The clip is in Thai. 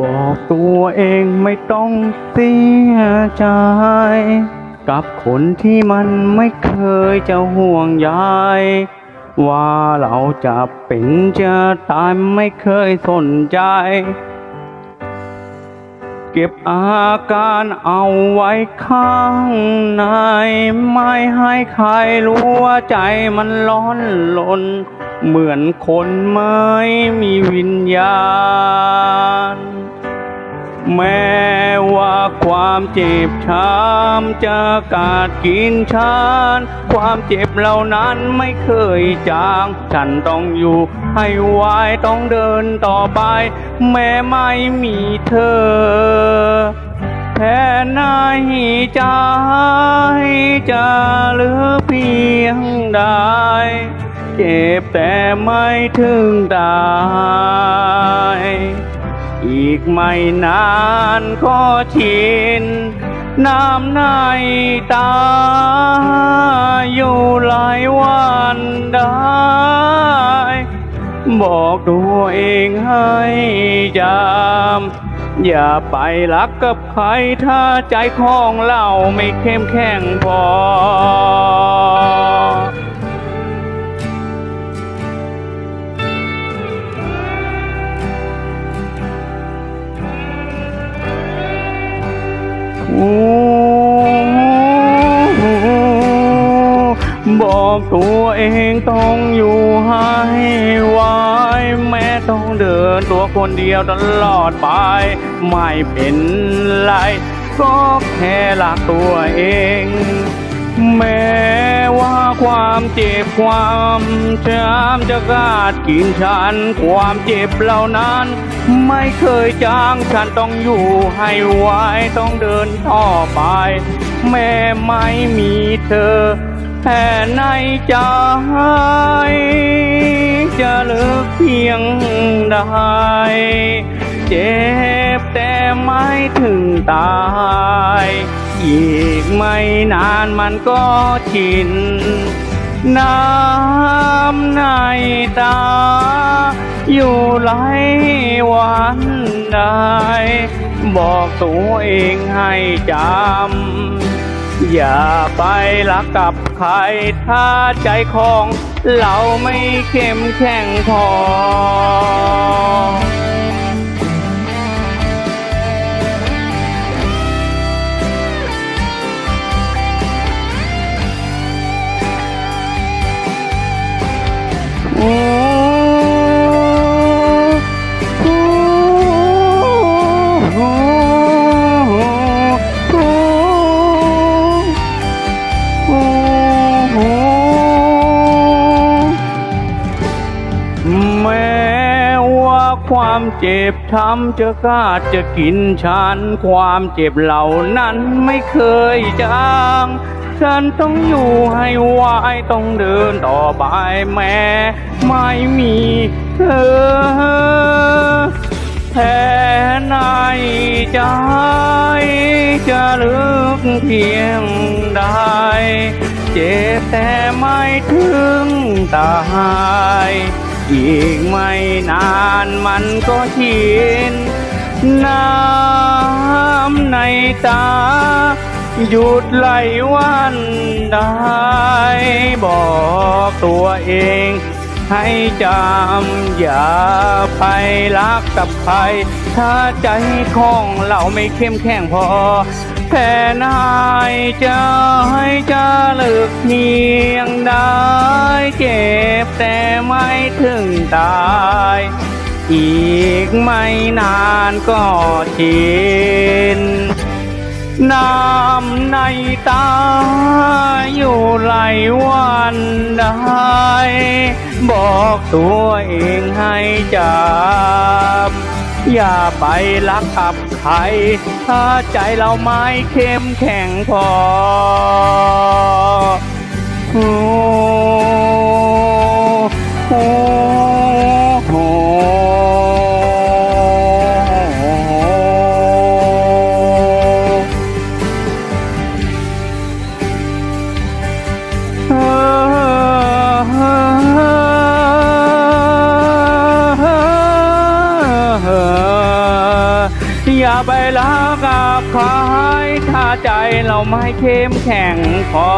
บอกตัวเองไม่ต้องเสียใจ กับคนที่มันไม่เคยจะห่วงใยว่าเราจะเป็นจะตายไม่เคยสนใจ เก็บอาการเอาไว้ข้างใน ไม่ให้ใครรู้ว่าใจมันร้อนลน เหมือนคนไม่มีวิญญาณ แม้ว่าความเจ็บช้ำจะกาดกินฉัน ความเจ็บเหล่านั้นไม่เคยจาง ฉันต้องอยู่ให้ไหวต้องเดินต่อไป แม้ไม่มีเธอแค่ในใจจะเหลือเพียงใด เจ็บแต่ไม่ถึงตายอีกไม่นานก็ชิน น้ำในตา อยู่หลายวันได้ บอกตัวเองให้จำอย่าไปรักกับใครถ้าใจของเราไม่เข้มแข็งพอ บอกตัวเองต้องอยู่ให้ไหวแม้ต้องเดินตัวคนเดียวตลอดไป ไม่เป็นไร ก็แค่รักตัวเอง แม้ว่าความเจ็บความช้ำจะกาดกินฉัน ความเจ็บเหล่านั้น ไม่เคยจางฉันต้องอยู่ให้ไหวต้องเดินต่อไป แม้ไม่มีเธอ แค่ในใจจะเลิกเพียงใดเจ็บแต่ไม่ถึงตายอีกไม่นานมันก็ชิน น้ำในตา อยู่หลวันได้บอกตัวเองให้จำ อย่าไปรักกับใครถ้าใจของ เราไม่เข้มแข็งพอ ความเจ็บช้ำจะกาดจะกินฉัน ความเจ็บเหล่านั้นไม่เคยจางฉันต้องอยู่ให้ไหวต้องเดินต่อไปแม้ไม่มีเธอแค่ในใจจะลึกเพียงใดเจ็บแต่ไม่ถึงตาย อีกไม่นานมันก็ชินน้ำในตา หยุดไหลวันได้บอกตัวเองให้จำอย่าไปรักกับใคร ถ้าใจของเราไม่เข้มแข็งพอ แค่นายจะให้จะเลิกเพียงได้เจ็บแต่ไม่ถึงตาย อีกไม่นานก็ชินน้ำในตาอยู่หลายวันได้ บอกตัวเองให้จับ อย่าไปรักกับ ใครถ้าใจเราไม่เข้มแข็งพอโอ้โอ้ ไปรักกับใครถ้าใจเราไม่เข้มแข็งพอ